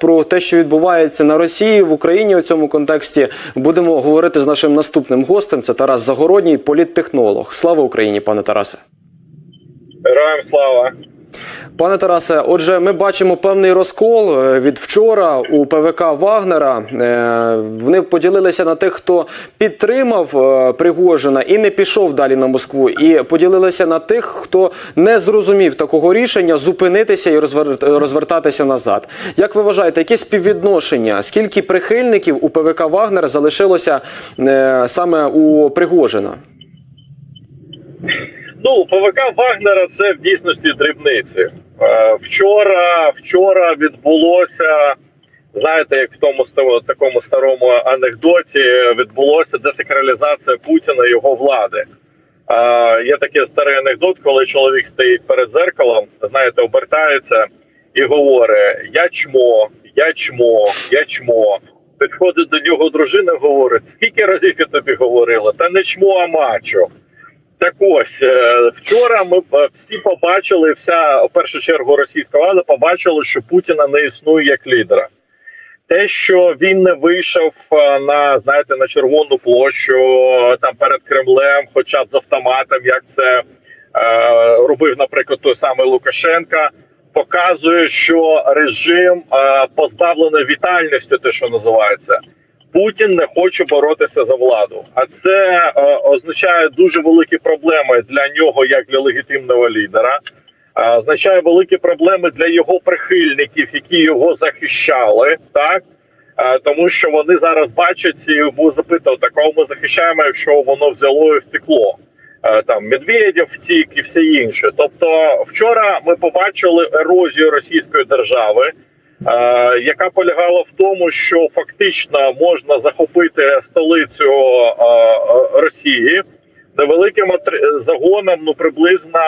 Про те, що відбувається на Росії в Україні у цьому контексті, будемо говорити з нашим наступним гостем. Це Тарас Загородній, політтехнолог. Слава Україні, пане Тарасе. Героям слава. Пане Тарасе, отже, ми бачимо певний розкол е, від вчора у ПВК Вагнера. Е, Вони поділилися на тих, хто підтримав е, Пригожина і не пішов далі на Москву, і поділилися на тих, хто не зрозумів такого рішення зупинитися і розвер- розвертатися назад. Як ви вважаєте, яке співвідношення? Скільки прихильників у ПВК Вагнера залишилося саме у Пригожина? Ну, ПВК Вагнера це в дійсності дрібниці. Е, Вчора, вчора відбулося, знаєте, як в тому такому старому анекдоті відбулося десакралізація Путіна і його влади. Е, Є такий старий анекдот, коли чоловік стоїть перед зеркалом, знаєте, обертається і говорить: Я чмо, я чмо, я чмо. Підходить до нього дружина, говорить: скільки разів я тобі говорила? Та не чмо, а мачо. Так ось е, вчора ми е, всі побачили, вся в першу чергу російська влада побачила, що Путіна не існує як лідера. Те, що він не вийшов е, на знаєте на червону площу там перед Кремлем, хоча б з автоматом, як це е, робив, наприклад, той самий Лукашенка, показує, що режим е, позбавлений вітальності, те, що називається. Путін не хоче боротися за владу, а це е, означає дуже великі проблеми для нього, як для легітимного лідера. Е, означає великі проблеми для його прихильників, які його захищали, так Е, тому що вони зараз бачать і був запитав, так кого ми захищаємо, якщо воно взяло і втекло. Е, Там Медведєв втік і все інше. Тобто, вчора ми побачили ерозію російської держави. Е, яка полягала в тому, що фактично можна захопити столицю е, е, Росії невеликим загоном, ну приблизно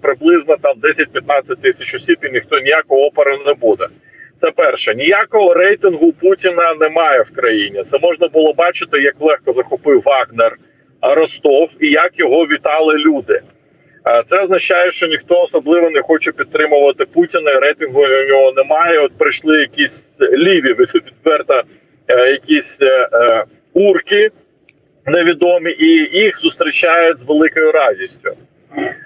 приблизно там 10-15 тисяч осіб, і ніхто ніякого опору не буде. Це перше. Ніякого рейтингу Путіна немає в країні. Це можна було бачити, як легко захопив Вагнер Ростов і як його вітали люди. А Це означає, що ніхто особливо не хоче підтримувати Путіна. Рейтингу у нього немає. От прийшли якісь ліві відверто е, якісь е, е, урки невідомі, і їх зустрічають з великою радістю.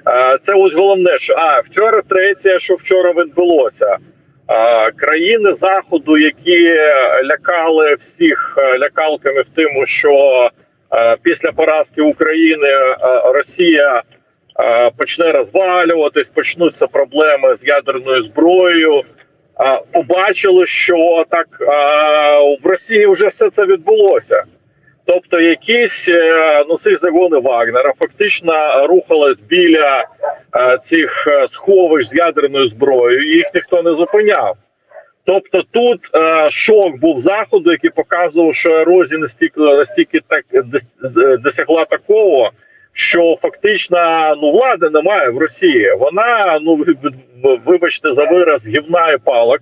Е, Це ось головне, що а вчора третє, що вчора відбулося. Е, Країни заходу, які лякали всіх е, лякалками в тому, що е, після поразки України е, Росія е, почне розвалюватись, почнуться проблеми з ядерною зброєю. Е, Побачили, що так е, в Росії вже все це відбулося. Тобто, якісь е, ну, ці загони Вагнера фактично рухались біля е, цих е, сховищ з ядерною зброєю, і їх ніхто не зупиняв. Тобто тут е, шок був заходу, який показував, що ерозія настільки настільки так досягла такого, що фактично ну влади немає в Росії. Вона ну ви- ви- вибачте за вираз гівна і палок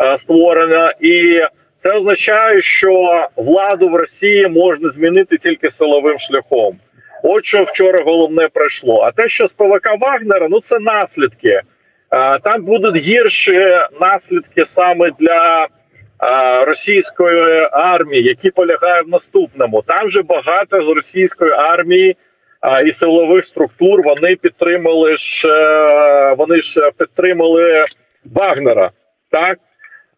е, створена, і це означає, що владу в Росії можна змінити тільки силовим шляхом. От що вчора головне пройшло. А те, що з ПВК Вагнера, ну це наслідки. Е, Там будуть гірші наслідки саме для е, російської армії, які полягають в наступному. Там же багато з російської армії і силових структур вони підтримали ж вони ж підтримали Вагнера. Так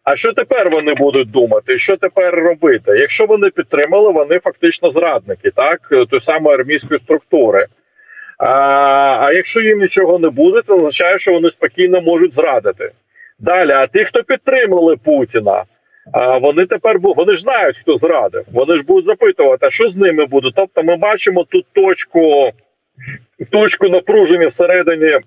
а що тепер вони будуть думати? Що тепер робити? Якщо вони підтримали, вони фактично зрадники, так той самої армійської структури. А, а якщо їм нічого не буде, це означає, що вони спокійно можуть зрадити. Далі, а ті, хто підтримали Путіна, а, вони тепер вони ж знають, хто зрадив. Вони ж будуть запитувати, що з ними буде. Тобто, ми бачимо тут точку, точку напруження всередині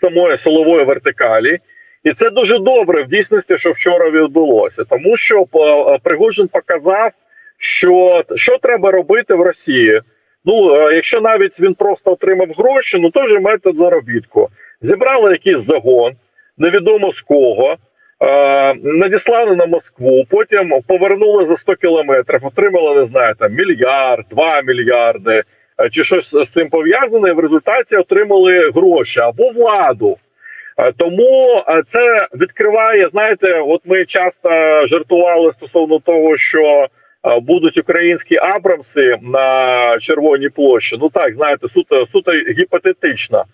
самої силової вертикалі. І це дуже добре в дійсності, що вчора відбулося, тому що е, Пригожин показав, що що треба робити в Росії. Ну е, якщо навіть він просто отримав гроші, ну теж метод заробітку. Зібрали якийсь загон, невідомо з кого. Е, Надіслали на Москву, потім повернули за 100 кілометрів, отримали, не знаю, там мільярд, два мільярди е, чи щось з цим пов'язане. В результаті отримали гроші або владу. Е, Тому це відкриває. Знаєте, от ми часто жартували стосовно того, що будуть українські Абрамси на Червоній площі. Ну так, знаєте, суто суто гіпотетично.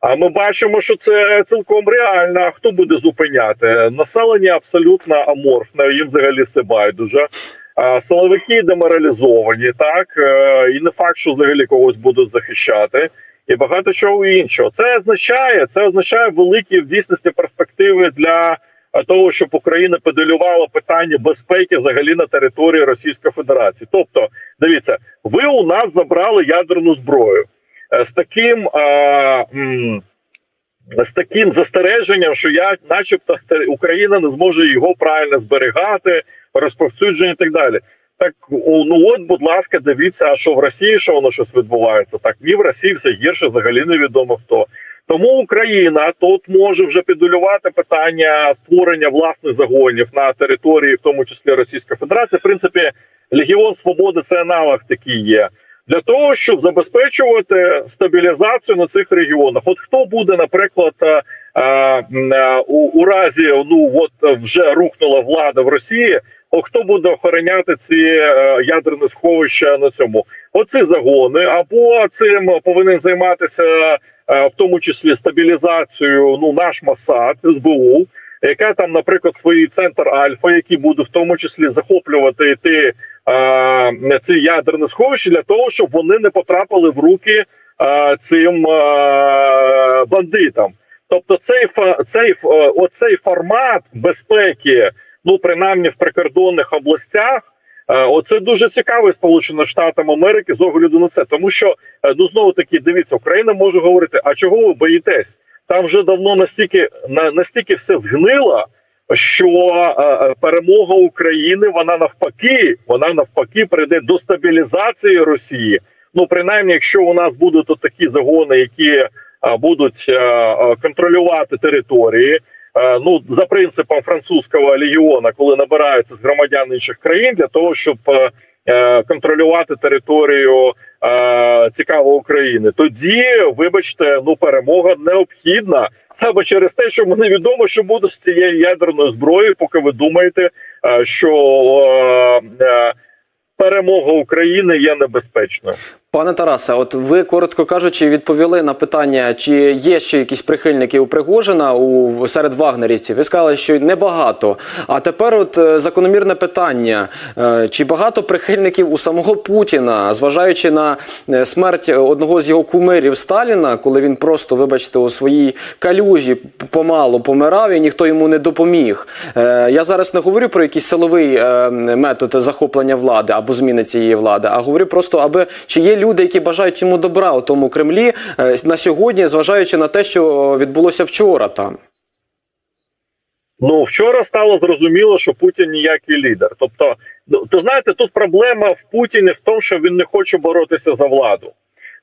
А ми бачимо, що це цілком реально. Хто буде зупиняти? Населення абсолютно аморфне, їм взагалі все байдуже. Силовики деморалізовані, так е, і не факт, що взагалі когось будуть захищати, і багато чого іншого. Це означає, це означає великі в дійсності перспективи для е, того, щоб Україна педалювала питання безпеки взагалі на території Російської Федерації. Тобто, дивіться, ви у нас забрали ядерну зброю з таким. А, м, з таким застереженням, що я, начебто, Україна не зможе його правильно зберігати, розповсюдження і так далі. Так ну от, будь ласка, дивіться, а що в Росії, що воно щось відбувається. Так ні, в Росії все гірше, взагалі невідомо хто. Тому Україна тут може вже підулювати питання створення власних загонів на території, в тому числі Російської Федерації. В принципі, Легіон Свободи це аналог такий є для того, щоб забезпечувати стабілізацію на цих регіонах. От хто буде, наприклад, е, м, е, у, у разі ну от е, вже рухнула влада в Росії. О, хто буде охороняти ці е, ядерні сховища на цьому? Оці загони, або цим повинен займатися е, в тому числі стабілізацією. Ну наш Масад СБУ, яка там, наприклад, свій центр Альфа, який буде в тому числі захоплювати ті е, ці ядерні сховища для того, щоб вони не потрапили в руки е, цим е, бандитам. Тобто, цей цей е, оцей формат безпеки, ну принаймні в прикордонних областях. е, Оце дуже цікаво Сполученим Штатам Америки з огляду на це, тому що е, ну знову таки дивіться, Україна може говорити: а чого ви боїтесь? Там вже давно настільки на настільки все згнило, що е, е, перемога України вона навпаки, вона навпаки прийде до стабілізації Росії. Ну принаймні, якщо у нас будуть такі загони, які е, будуть контролювати території. Ну за принципом французького легіона, коли набираються з громадян інших країн для того, щоб контролювати територію цікаво України, тоді, вибачте, ну перемога необхідна саме через те, що невідомо, що буде з цією ядерною зброєю, поки ви думаєте, е, що е, е, перемога України є небезпечною. Пане Тарасе, от ви коротко кажучи, відповіли на питання, чи є ще якісь прихильники у Пригожина у серед вагнерівців. Ви сказали, що небагато. А тепер, от е, закономірне питання: Е, чи багато прихильників у самого Путіна, зважаючи на е, смерть одного з його кумирів Сталіна, коли він просто, вибачте, у своїй калюжі помалу помирав і ніхто йому не допоміг. Я зараз не говорю про якийсь силовий метод захоплення влади або зміни цієї влади, а говорю просто, аби чи є люди, які бажають йому добра у тому Кремлі е, на сьогодні, зважаючи на те, що відбулося вчора там. Ну вчора стало зрозуміло, що Путін ніякий лідер. Тобто, ну то знаєте, тут проблема в Путіні в тому, що він не хоче боротися за владу.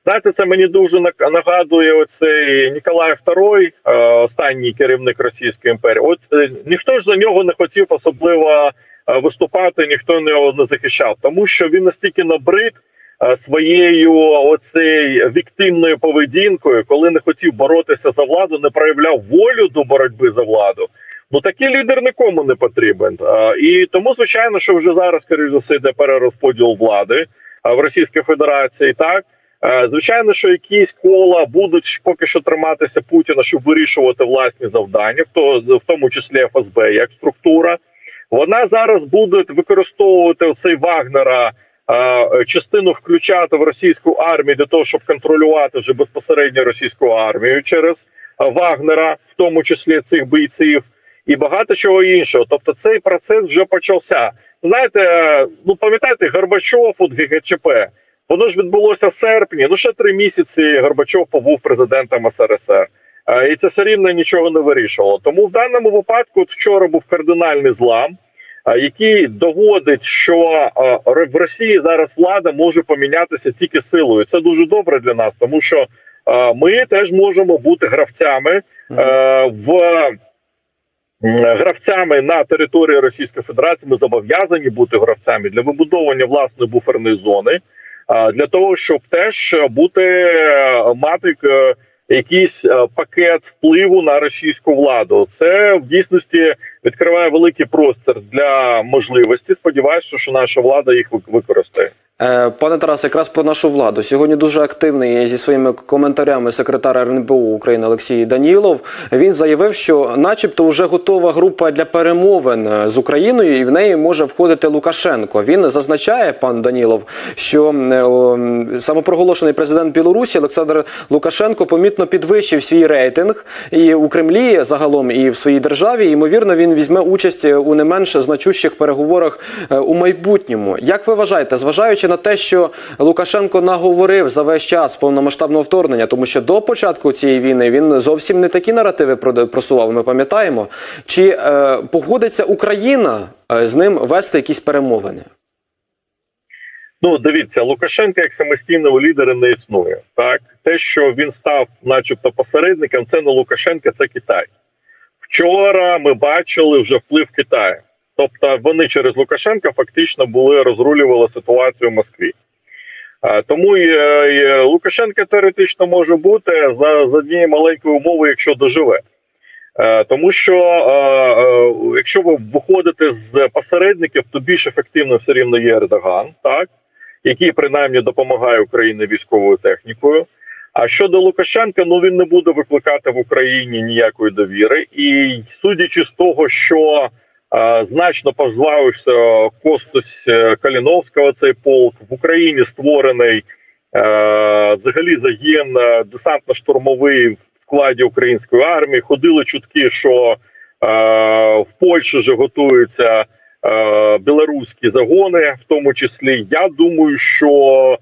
Знаєте, це мені дуже нагадує оцей Ніколай II, е, останній керівник Російської імперії. От е, ніхто ж за нього не хотів особливо виступати, ніхто його не захищав, тому що він настільки набрид своєю оцей віктимною поведінкою, коли не хотів боротися за владу, не проявляв волю до боротьби за владу. Ну такий лідер нікому не потрібен. І тому, звичайно, що вже зараз скоріш за все йде перерозподіл влади в Російській Федерації. Так Е, звичайно, що якісь кола будуть поки що триматися Путіна, щоб вирішувати власні завдання, в то в тому числі ФСБ як структура. Вона зараз буде використовувати цей Вагнера. Е, Частину включати в російську армію для того, щоб контролювати вже безпосередньо російську армію через е, Вагнера, в тому числі цих бійців, і багато чого іншого. Тобто, цей процес вже почався. Знаєте, е, ну пам'ятаєте, Горбачов от ГГЧП. Воно ж відбулося в серпні. Ну ще три місяці Горбачов побув президентом СРСР. І це все рівно нічого не вирішувало. Тому в даному випадку вчора був кардинальний злам, який доводить, що в Росії зараз влада може помінятися тільки силою. Це дуже добре для нас, тому що ми теж можемо бути гравцями в гравцями на території Російської Федерації. Ми зобов'язані бути гравцями для вибудовування власної буферної зони. Для того щоб теж бути мати е, якийсь е, пакет впливу на російську владу. Це в дійсності відкриває великий простір для можливості. Сподіваюся, що наша влада їх використає. Е, Пане Тарасе, якраз про нашу владу. Сьогодні дуже активний зі своїми коментарями секретар РНБО України Олексій Данілов. Він заявив, що, начебто, вже готова група для перемовин е, з Україною, і в неї може входити Лукашенко. Він зазначає, пан Данілов, що е, самопроголошений президент Білорусі Олександр Лукашенко помітно підвищив свій рейтинг і у Кремлі загалом, і в своїй державі. Ймовірно, він візьме участь у не менш значущих переговорах у майбутньому. Як ви вважаєте, зважаючи на те, що Лукашенко наговорив за весь час повномасштабного вторгнення, тому що до початку цієї війни він зовсім не такі наративи просував, ми пам'ятаємо. Чи е, погодиться Україна е, з ним вести якісь перемовини? Ну, дивіться, Лукашенка як самостійного лідера не існує. Так, те, що він став, начебто, посередником, це не Лукашенка, це Китай. Вчора ми бачили вже вплив Китаю. Тобто вони через Лукашенка фактично були розрулювали ситуацію в Москві. Тому Лукашенка теоретично може бути за, за однією маленькою умовою, якщо доживе. Тому що якщо ви виходите з посередників, то більш ефективно все рівно є Ердоган, так який принаймні допомагає Україні військовою технікою. А щодо Лукашенка, ну він не буде викликати в Україні ніякої довіри. І судячи з того, що значно позбавився Костусь е, Каліновського цей полк в Україні створений е, взагалі загін е, десантно-штурмовий в складі української армії. Ходили чутки, що в Польщі вже готуються білоруські загони, в тому числі. Я думаю, що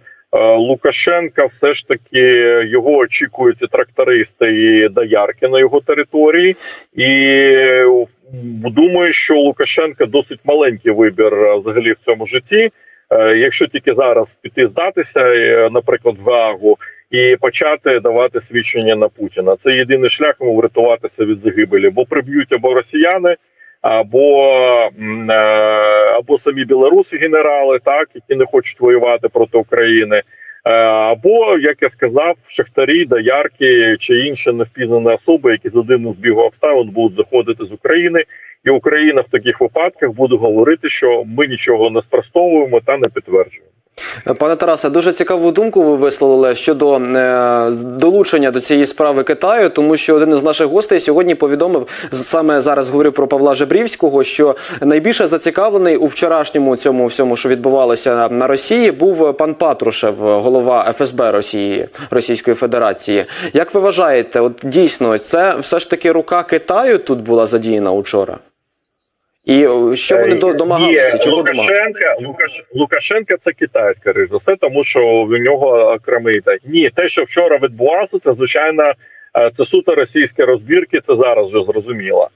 Лукашенка все ж таки його очікують і трактористи і доярки на його території, і е, думаю, що Лукашенка досить маленький вибір е, взагалі в цьому житті. Е, Якщо тільки зараз піти здатися, е, наприклад, в Гаагу, і почати давати свідчення на Путіна, це єдиний шлях йому врятуватися від загибелі, бо приб'ють або росіяни, або або самі білоруси, генерали, так які не хочуть воювати проти України. Е, Або, як я сказав, шахтарі, доярки чи інші невпізнані особи, які з дивним збігу обставин будуть заходити з України, і Україна в таких випадках буде говорити, що ми нічого не спростовуємо та не підтверджуємо. Пане Тарасе, дуже цікаву думку ви висловили щодо е, долучення до цієї справи Китаю, тому що один із наших гостей сьогодні повідомив саме зараз говорив про Павла Жебрівського, що найбільше зацікавлений у вчорашньому цьому всьому, що відбувалося на Росії, був пан Патрушев, голова ФСБ Росії Російської Федерації. Як ви вважаєте, от дійсно це все ж таки рука Китаю тут була задіяна учора? І що вони до- домагалися? Чого? Лукашенка, Лукаш, Лукашенка це Китай, скоріш за все, тому що в нього окремий ні, те, що вчора відбувалося, це звичайно е, це суто російські розбірки. Це зараз вже зрозуміло.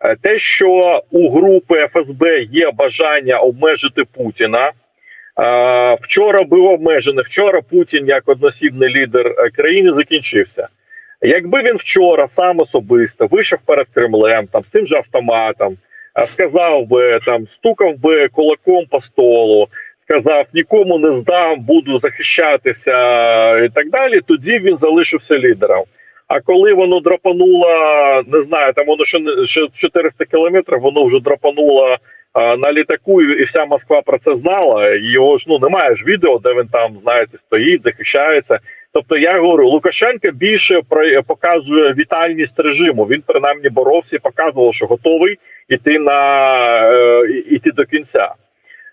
Е, Те, що у групи ФСБ є бажання обмежити Путіна. е, Вчора був обмежений. Вчора Путін, як односібний лідер е, країни, закінчився. Якби він вчора сам особисто вийшов перед Кремлем, там з тим же автоматом, сказав би там, стукав би кулаком по столу, сказав нікому не здам, буду захищатися і так далі. Тоді він залишився лідером. А коли воно драпануло, не знаю, там воно ще ще 400 кілометрів, воно вже драпануло а, на літаку, і вся Москва про це знала. Його ж ну немає ж відео, де він там знаєте стоїть, захищається. Тобто я говорю, Лукашенко більше показує вітальність режиму. Він принаймні боровся і показував, що готовий іти на е, іти до кінця.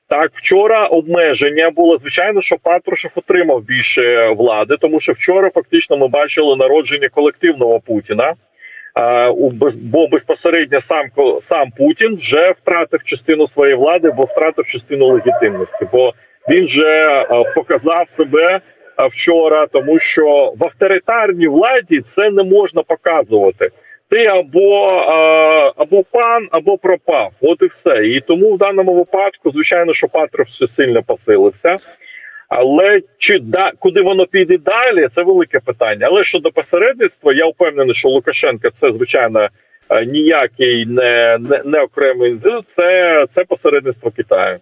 Так, вчора обмеження було звичайно, що Патрушев отримав більше влади, тому що вчора фактично ми бачили народження колективного Путіна. Без- бо безпосередньо сам сам Путін вже втратив частину своєї влади, бо втратив частину легітимності. Бо він же а, показав себе вчора, тому що в авторитарній владі це не можна показувати. Ти або, або пан, або пропав. От і все. І тому в даному випадку, звичайно, що Патров все сильно посилився. Але чи да куди воно піде далі? Це велике питання. Але щодо посередництва, я впевнений, що Лукашенко це звичайно е, ніякий не, не, не окремий це, це посередництво Китаю.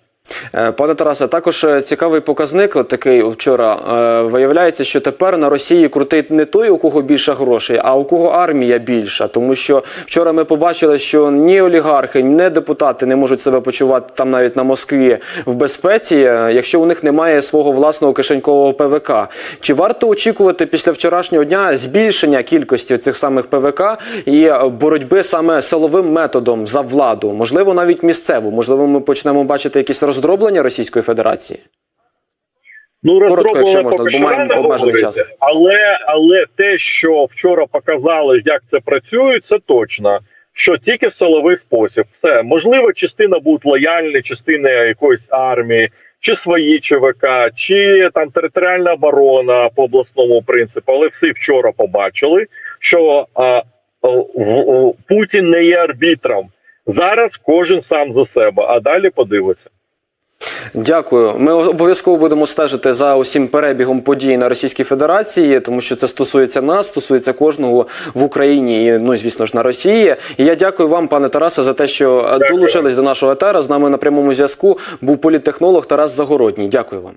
Е, Пане Тарасе, також е, цікавий показник. От такий вчора е, виявляється, що тепер на Росії крутить не той, у кого більше грошей, а у кого армія більша. Тому що вчора ми побачили, що ні олігархи, ні депутати не можуть себе почувати там навіть на Москві в безпеці, якщо у них немає свого власного кишенькового ПВК. Чи варто очікувати після вчорашнього дня збільшення кількості цих самих ПВК і боротьби саме силовим методом за владу? Можливо, навіть місцеву. Можливо, ми почнемо бачити якісь роздроблення Російської Федерації. Ну, Коротко, якщо можна, бо маємо обмежений час. Але, але те, що вчора показали, як це працює, це точно. Що тільки в силовий спосіб. Все можливо, частина будуть лояльні, частина якоїсь армії, чи свої ЧВК, чи там територіальна оборона по обласному принципу. Але всі вчора побачили, що а, о, Путін не є арбітром. Зараз кожен сам за себе, а далі подивиться. Дякую. Ми обов'язково будемо стежити за усім перебігом подій на Російській Федерації, тому що це стосується нас, стосується кожного в Україні і ну звісно ж на Росії. І я дякую вам, пане Тарасе, за те, що е, долучились до нашого етера. З нами на прямому зв'язку був політтехнолог Тарас Загородній. Дякую вам.